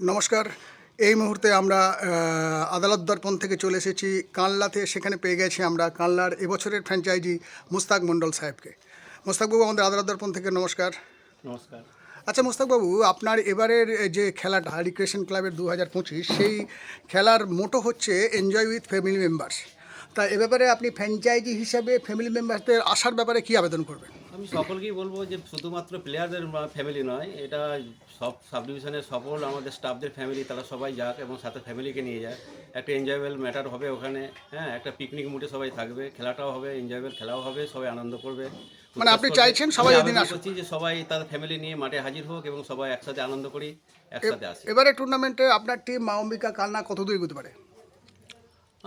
নমস্কার। এই মুহূর্তে আমরা আদালত দর্পণ থেকে চলে এসেছি। কানলাতে সেখানে পেয়ে গেছি আমরা কানলার এবছরের ফ্র্যাঞ্চাইজি মুস্তাক মণ্ডল সাহেবকে। মুস্তাকবাবু আমাদের আদালত দর্পণ থেকে নমস্কার। নমস্কার। আচ্ছা মুস্তাকবাবু আপনার এবারের যে খেলাটা রিক্রিয়েশন ক্লাবের দু হাজার পঁচিশ সেই খেলার মোটো হচ্ছে এনজয় উইথ ফ্যামিলি মেম্বার্স তা এ ব্যাপারে আপনি ফ্র্যাঞ্চাইজি হিসাবে ফ্যামিলি মেম্বারদের আসার ব্যাপারে কি আবেদন করবেন? আমি সকলকেই বলব যে শুধুমাত্র প্লেয়ারদের ফ্যামিলি নয় এটা সব সাব ডিভিশনের সকল আমাদের স্টাফদের ফ্যামিলি তারা সবাই যাক এবং সাথে ফ্যামিলিকে নিয়ে যায় একটা এনজয়েবল ম্যাটার হবে ওখানে হ্যাঁ একটা পিকনিক মুডে সবাই থাকবে খেলাটাও হবে এনজয়েবল খেলাও হবে সবাই আনন্দ করবে। মানে আপনি চাইছেন সবাই ওই দিন আসুক? যে সবাই তার ফ্যামিলি নিয়ে মাঠে হাজির হোক এবং সবাই একসাথে আনন্দ করি একসাথে আসি। এবারে টুর্নামেন্টে আপনার টিম মা অম্বিকা কালনা কত দূর এগোতে পারে?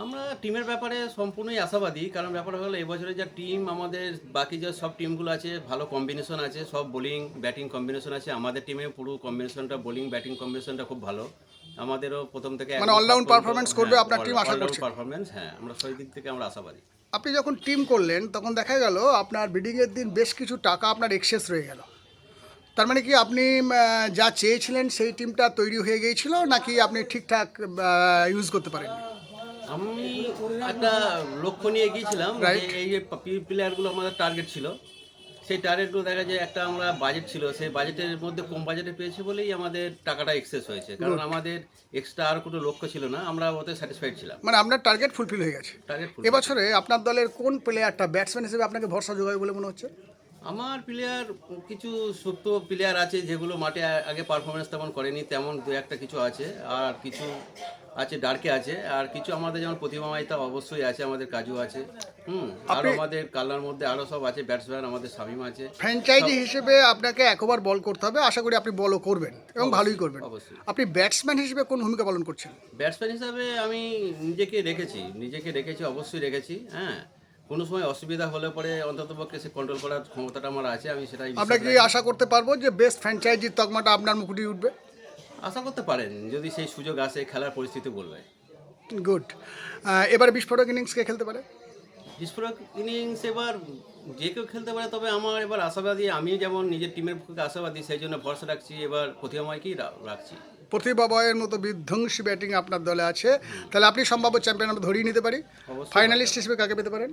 আমরা টিমের ব্যাপারে সম্পূর্ণই আশাবাদী কারণ ব্যাপার হলো এবছরে যা টিম আমাদের বাকি যে সব টিমগুলো আছে ভালো কম্বিনেশন আছে সব বোলিং ব্যাটিং কম্বিনেশন আছে। আমাদের টিমে পুরো কম্বিনেশনটা বোলিং ব্যাটিং কম্বিনেশনটা খুব ভালো। আমাদেরও প্রথম থেকে মানে all-round performance করবে আপনার team আশা করছেন? পারফরমেন্স হ্যাঁ আমরা সেই দিক থেকে আমরা আশাবাদী। আপনি যখন টিম করলেন তখন দেখা গেল আপনার বিডিংয়ের দিন বেশ কিছু টাকা আপনার এক্সেস রয়ে গেল। তার মানে কি আপনি যা চেয়েছিলেন সেই টিমটা তৈরি হয়ে গিয়েছিল নাকি আপনি ঠিকঠাক ইউজ করতে পারেন আমি একটা লক্ষ্য নিয়ে গিয়েছিলাম যে এই যে প্লেয়ারগুলো আমাদের টার্গেট ছিল সেই টার্গেটগুলো দেখা যায় একটা আমরা বাজেট ছিল সেই বাজেটের মধ্যে কম বাজেটে পেয়েছি বলেই আমাদের টাকাটা এক্সেস হয়েছে। কারণ আমাদের এক্সট্রা আর কোনো লক্ষ্য ছিল না আমরা ওতে স্যাটিসফাইড ছিলাম। মানে আপনার টার্গেট ফুলফিল হয়ে গেছে। টার্গেট এবছরে আপনার দলের কোন প্লেয়ারটা ব্যাটসম্যান হিসেবে আপনাকে ভরসা যোগাবে বলে মনে হচ্ছে? আমার প্লেয়ার কিছু সুপ্ত প্লেয়ার আছে যেগুলো মাঠে আগে পারফরমেন্স তেমন করেনি তেমন দু একটা কিছু আছে আর কিছু আছে ডার্কে আছে আর কিছু আমাদের যেমন প্রতিমা মাইতা অবশ্যই আছে আমাদের কাজু আছে হুম আর আমাদের কালার মধ্যে আরও সব আছে ব্যাটসম্যান আমাদের শামিম আছে ফ্র্যাঞ্চাইজি হিসেবে আপনাকে একবার বল করতে হবে আশা করি আপনি বলও করবেন এবং ভালোই করবেন। অবশ্যই। আপনি ব্যাটসম্যান হিসেবে কোন ভূমিকা পালন করছেন? ব্যাটসম্যান হিসাবে আমি নিজেকে রেখেছি নিজেকে রেখেছি অবশ্যই রেখেছি হ্যাঁ কোনো সময় অসুবিধা হলে পরে অন্ততপক্ষে সে কন্ট্রোল করার ক্ষমতাটা আমার আছে আমি সেটাই আমরা কি আশা করতে পারব যে বেস্ট ফ্র্যাঞ্চাইজির তকমাটা আপনার মুকুটি উঠবে? আশা করতে পারেন যদি সেই সুযোগ আসে খেলার পরিস্থিতি বলবে গুড এবারে বিস্ফোরক ইনিংসকে খেলতে পারে? বিস্ফোরক ইনিংস এবার যে কেউ খেলতে পারে তবে আমার এবার আশাবাদী আমি যেমন নিজের টিমের পক্ষে আশাবাদী সেই জন্য ভরসা রাখছি এবার প্রতিমাকেই রাখছি। প্রতিভা বয়ের মতো বিধ্বংসী ব্যাটিং আপনার দলে আছে। তাহলে আপনি সম্ভাব্য চ্যাম্পিয়ন আমরা ধরিয়ে নিতে পারি? ফাইনালিস্ট হিসেবে কাকে পেতে পারেন?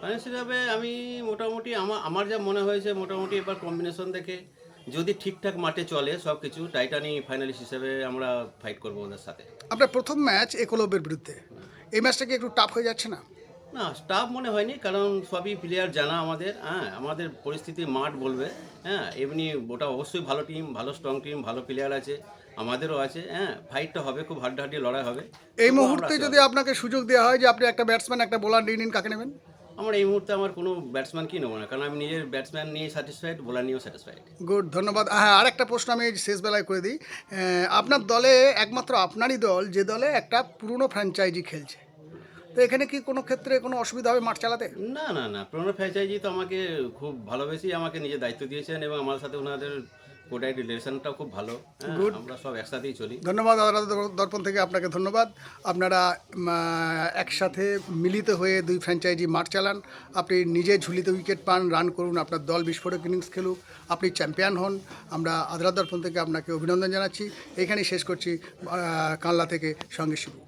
ফাইন্যান্স হিসাবে আমি মোটামুটি আমার আমার যা মনে হয়েছে মোটামুটি এবার কম্বিনেশন দেখে যদি ঠিকঠাক মাঠে চলে সব কিছু টাইটানি ফাইনালিস্ট হিসেবে আমরা ফাইট করব ওদের সাথে। আপনার প্রথম ম্যাচ একলব্যের বিরুদ্ধে। এই ম্যাচটা কি একটু টাফ হয়ে যাচ্ছে না? না স্টাফ মনে হয়নি কারণ সবই প্লেয়ার জানা আমাদের হ্যাঁ আমাদের পরিস্থিতি মাঠ বলবে হ্যাঁ এমনি ওটা অবশ্যই ভালো টিম ভালো স্ট্রং টিম ভালো প্লেয়ার আছে আমাদেরও আছে হ্যাঁ ফাইটটা হবে খুব হাড্ডাহাড্ডি লড়াই হবে। এই মুহূর্তে যদি আপনাকে সুযোগ দেওয়া হয় যে আপনি একটা ব্যাটসম্যান একটা বোলার নিয়ে নিন কাকে নেবেন? আমার এই মুহূর্তে আমার কোনো ব্যাটসম্যান কি নেব না কারণ আমি নিজের ব্যাটসম্যান নিয়ে স্যাটিসফাইড বোলার নিয়েও স্যাটিসফাইড গুড ধন্যবাদ। হ্যাঁ আরেকটা প্রশ্ন আমি শেষ বেলায় করে দিই। আপনার দলে একমাত্র আপনারই দল যে দলে একটা পুরনো ফ্র্যাঞ্চাইজি খেলছে। তো এখানে কি কোনো ক্ষেত্রে কোনো অসুবিধা হবে মাঠ চালাতে? না না না প্রণব ফ্র্যাঞ্চাইজি তো আমাকে খুব ভালোবেসেই আমাকে নিজে দায়িত্ব দিয়েছেন এবং আমার সাথে ওনাদের কোটাই রিলেশনটাও খুব ভালো। হ্যাঁ, আমরা সব একসাথেই চলি। ধন্যবাদ দর্পণ থেকে আপনাকে ধন্যবাদ। আপনারা একসাথে মিলিত হয়ে দুই ফ্র্যাঞ্চাইজি মাঠ চালান। আপনি নিজে ঝুলিতে উইকেট পান রান করুন আপনার দল বিস্ফোরক ইনিংস খেলুক আপনি চ্যাম্পিয়ন হন। আমরা আদালত দর্পণ থেকে আপনাকে অভিনন্দন জানাচ্ছি। এখানেই শেষ করছি কানলা থেকে সঙ্গে শিবু।